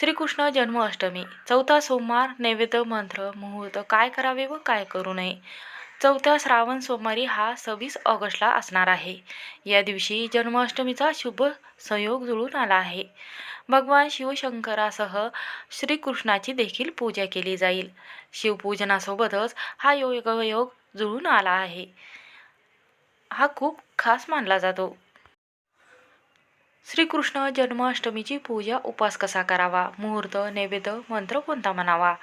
श्रीकृष्ण जन्माष्टमी. चौथा सोमवार नैवेद्य मंत्र मुहूर्त. काय करावे व काय करू नये? चौथ्या श्रावण सोमवारी हा सव्वीस ऑगस्टला असणार आहे. या दिवशी जन्माष्टमीचा शुभ संयोग जुळून आला आहे. भगवान शिवशंकरासह श्रीकृष्णाची देखील पूजा केली जाईल. शिवपूजनासोबतच हा योगयोग जुळून आला आहे. हा खूप खास मानला जातो. श्रीकृष्ण जन्माष्टमीची पूजा उपास कसा करावा? मुहूर्त नैवेद्य मंत्र कोणता म्हणावा?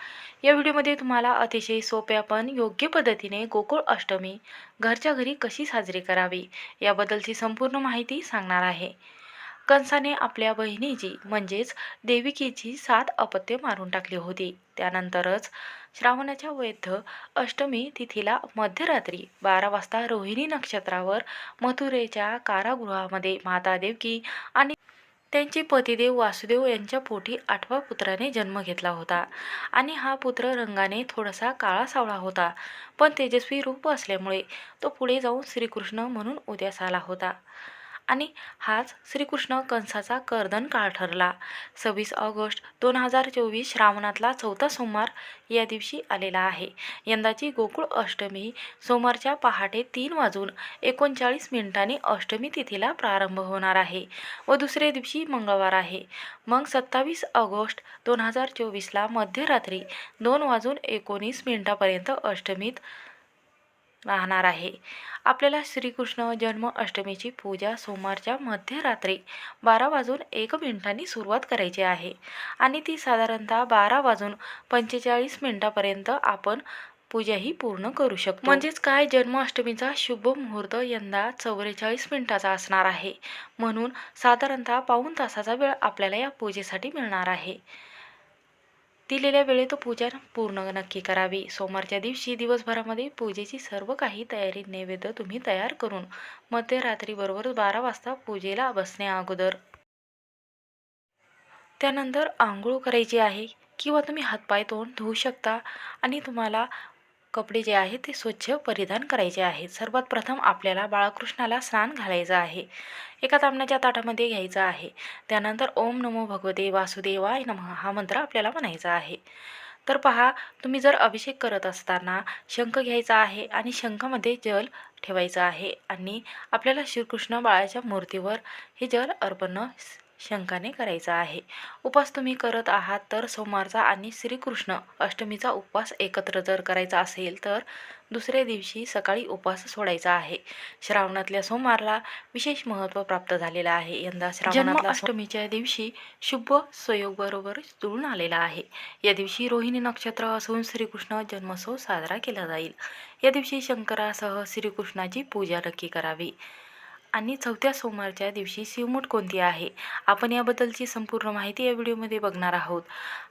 या व्हिडिओमध्ये तुम्हाला अतिशय सोप्या पण योग्य पद्धतीने गोकुळ अष्टमी घरच्या घरी कशी साजरी करावी? याबद्दलची संपूर्ण माहिती सांगणार आहे. कंसाने आपल्या बहिणीची म्हणजेच देविकेची सात अपत्ये मारून टाकली होती. त्यानंतरच श्रावणाच्या वैद्य अष्टमी तिथीला मध्यरात्री बारा वाजता रोहिणी नक्षत्रावर मथुरेच्या कारागृहामध्ये माता देवकी आणि त्यांचे पतिदेव वासुदेव यांच्या पोटी आठवा पुत्राने जन्म घेतला होता. आणि हा पुत्र रंगाने थोडासा काळा सावळा होता पण तेजस्वी रूप असल्यामुळे तो पुढे जाऊन श्रीकृष्ण म्हणून उद्यास आला होता. आणि हाच श्रीकृष्ण कंसाचा कर्दन काळ ठरला. सव्वीस ऑगस्ट दोन हजार चोवीस श्रावणातला चौथा सोमवार या दिवशी आलेला आहे. यंदाची गोकुळ अष्टमी सोमवारच्या पहाटे तीन वाजून एकोणचाळीस मिनिटांनी अष्टमी तिथीला प्रारंभ होणार आहे व दुसऱ्या दिवशी मंगळवार आहे. मग सत्तावीस ऑगस्ट दोन हजार चोवीसला मध्यरात्री दोन वाजून एकोणीस मिनिटापर्यंत अष्टमीत राहणार आहे. आपल्याला श्रीकृष्ण जन्म अष्टमीची पूजा सोमवारच्या मध्यरात्री बारा वाजून एक मिनिटांनी सुरुवात करायची आहे आणि ती साधारणतः बारा वाजून पंचेचाळीस मिनिटापर्यंत आपण पूजा ही पूर्ण करू शकतो. म्हणजेच काय? जन्माष्टमीचा शुभ मुहूर्त यंदा चौवेचाळीस मिनिटाचा असणार आहे. म्हणून साधारणतः पाऊण तासाचा वेळ आपल्याला या पूजेसाठी मिळणार आहे. दिलेल्या वेळेत पूजा पूर्ण नक्की करावी. सोमवारच्या दिवशी दिवसभरामध्ये पूजेची सर्व काही तयारी नैवेद्य तुम्ही तयार करून मध्यरात्रीबरोबर बारा वाजता पूजेला बसण्या अगोदर. त्यानंतर आंघोळ करायची आहे किंवा तुम्ही हातपाय तोंड धुवू शकता आणि तुम्हाला कपडे जे आहेत ते स्वच्छ परिधान करायचे आहेत. सर्वात प्रथम आपल्याला बाळकृष्णाला स्नान घालायचं आहे. एका तांबण्याच्या ताटामध्ये घ्यायचं आहे. त्यानंतर ओम नमो भगवते वासुदेवाय नमः हा मंत्र आपल्याला म्हणायचा आहे. तर पहा तुम्ही जर अभिषेक करत असताना शंख घ्यायचा आहे आणि शंखामध्ये जल ठेवायचं आहे आणि आपल्याला श्रीकृष्ण बाळाच्या मूर्तीवर हे जल अर्पण शंकाने करायचा आहे. उपवास तुम्ही करत आहात तर सोमवारचा आणि श्रीकृष्ण अष्टमीचा उपवास एकत्र जर करायचा असेल तर दुसऱ्या दिवशी सकाळी उपवास सोडायचा आहे. श्रावणातल्या सोमवारला विशेष महत्त्व प्राप्त झालेलं आहे. यंदा श्रावणातला अष्टमीच्या दिवशी शुभ संयोग बरोबर जुळून आलेला आहे. या दिवशी रोहिणी नक्षत्र असून श्रीकृष्ण जन्मोत्सव साजरा केला जाईल. या दिवशी शंकरासह श्रीकृष्णाची पूजा नक्की करावी. आणि चौथ्या सोमवारच्या दिवशी शिवमूठ कोणती आहे? आपण याबद्दलची संपूर्ण माहिती या व्हिडिओमध्ये बघणार आहोत.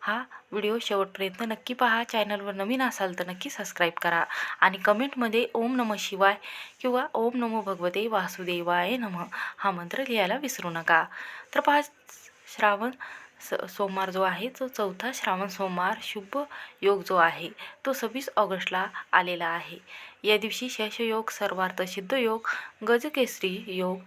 हा व्हिडिओ शेवटपर्यंत नक्की पहा. चॅनलवर नवीन असाल तर नक्की सबस्क्राईब करा आणि कमेंटमध्ये ओम नम शिवाय किंवा ओम नमो भगवते वासुदेवाय नम हा मंत्र लिहायला विसरू नका. तर पहा श्रावण स सोमवार जो आहे तो चौथा श्रावण सोमवार शुभ योग जो आहे तो सव्वीस ऑगस्टला आलेला आहे. या दिवशी शशयोग सर्वार्थ सिद्ध योग गजकेसरी योग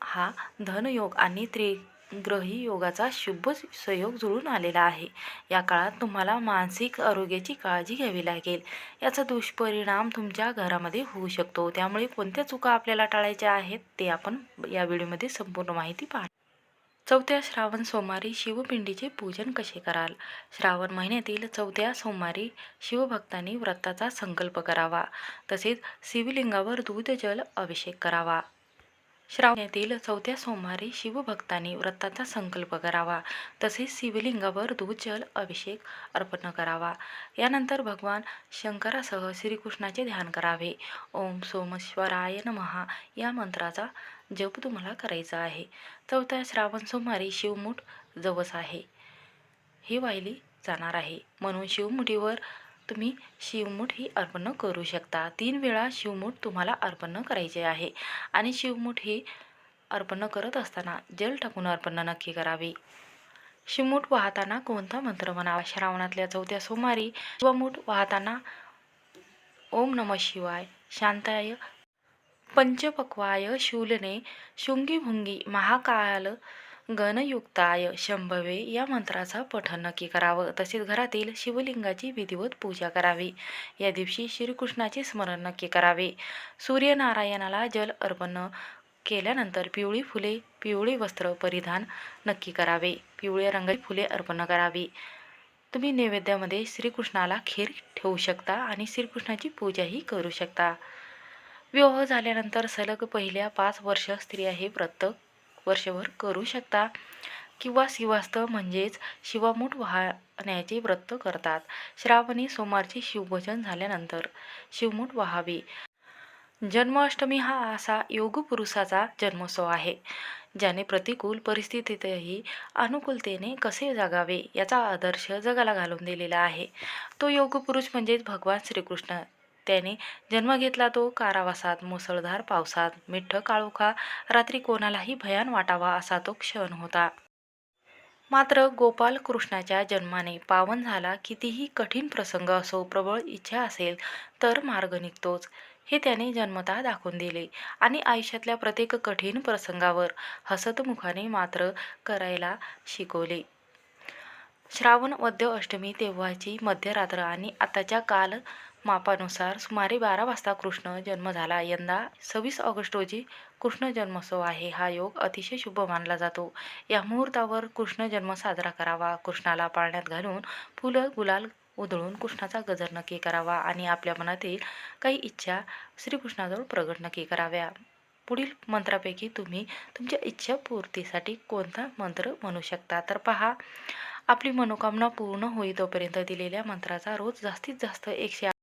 हा धनयोग आणि त्रिग्रही योगाचा शुभ संयोग जुळून आलेला आहे. या काळात तुम्हाला मानसिक आरोग्याची काळजी घ्यावी लागेल. याचा दुष्परिणाम तुमच्या घरामध्ये होऊ शकतो. त्यामुळे कोणत्या चुका आपल्याला टाळायच्या आहेत ते आपण या व्हिडिओमध्ये संपूर्ण माहिती पाहा चौथ्या श्रावण सोमवारी शिवपिंडीचे पूजन कसे कराल? श्रावण महिन्यातील चौथ्या सोमवारी शिवभक्तांनी व्रताचा संकल्प करावा. तसेच शिवलिंगावर दूध जल अभिषेक करावा. श्रावणातील चौथ्या सोमवारी शिवभक्तांनी व्रताचा संकल्प करावा. तसेच शिवलिंगावर दूध जल अभिषेक अर्पण करावा. यानंतर भगवान शंकरासह श्रीकृष्णाचे ध्यान करावे. ओम सोमेश्वराय नमहा या मंत्राचा जप तुम्हाला करायचा आहे. चौथ्या श्रावण सोमवारी शिवमूठ जवस आहे. ही वाहिली जाणार आहे. म्हणून शिवमुठीवर तुम्ही शिवमूठ ही अर्पण करू शकता. तीन वेळा शिवमूठ तुम्हाला अर्पण करायचे आहे. आणि शिवमूठ ही अर्पण करत असताना जल टाकून अर्पण नक्की करावे. शिवमूठ वाहताना कोणता मंत्र म्हणावा? श्रावणातल्या चौथ्या सोमवारी शिवमूठ वाहताना ओम नम शिवाय शांताय पंचपक्वाय शूलने शुंगीभुंगी महाकाल गणयुक्ताय शंभवे या मंत्राचा पठण नक्की करावं. तसेच घरातील शिवलिंगाची विधिवत पूजा करावी. या दिवशी श्रीकृष्णाचे स्मरण नक्की करावे. सूर्यनारायणाला जल अर्पण केल्यानंतर पिवळी फुले पिवळी वस्त्र परिधान नक्की करावे. पिवळ्या रंगाची फुले अर्पण करावी. तुम्ही नैवेद्यामध्ये श्रीकृष्णाला खीर ठेवू शकता आणि श्रीकृष्णाची पूजाही करू शकता. विवाह झाल्यानंतर सलग पहिल्या पाच वर्ष स्त्रिया हे व्रत वर्षभर करू शकता किंवा शिवास्त म्हणजेच शिवामूठ वाहण्याचे व्रत करतात. श्रावणी सोमवारचे शिवभोजन झाल्यानंतर शिवमूठ वाहावे. जन्माष्टमी हा असा योगपुरुषाचा जन्मोत्सव आहे ज्याने प्रतिकूल परिस्थितीतही अनुकूलतेने कसे जगावे याचा आदर्श जगाला घालून दिलेला आहे. तो योगपुरुष म्हणजेच भगवान श्रीकृष्ण. त्याने जन्म घेतला तो कारावासात मुसळधार पावसात मिठ्ठ काळोखा रात्री कोणालाही भयान वाटावा असा तो क्षण होता. मात्र गोपाल कृष्णाच्या जन्माने पावन झाला कितीही कठीण प्रसंग असो प्रबळ इच्छा असेल तर मार्ग निघतोच हे त्याने जन्मतः दाखवून दिले. आणि आयुष्यातल्या प्रत्येक कठीण प्रसंगावर हसतमुखाने मात्र करायला शिकवले. श्रावण वद्य अष्टमी तेव्हाची मध्यरात्र आणि आताच्या काल मापानुसार सुमारे बारा वाजता कृष्ण जन्म झाला. यंदा सव्वीस ऑगस्ट रोजी कृष्ण जन्मोत्सव आहे. हा योग अतिशय शुभ मानला जातो. या मुहूर्तावर कृष्ण जन्म साजरा करावा. कृष्णाला पाळण्यात घालून फुलं गुलाल उधळून कृष्णाचा गजर नक्की करावा आणि आपल्या मनातील काही इच्छा श्रीकृष्णाजवळ प्रगट नक्की कराव्या. पुढील मंत्रापैकी तुम्ही तुमच्या इच्छा पूर्तीसाठी कोणता मंत्र म्हणू शकता? तर पहा आपली मनोकामना पूर्ण होई तोपर्यंत दिलेल्या मंत्राचा रोज जास्तीत जास्त एकशे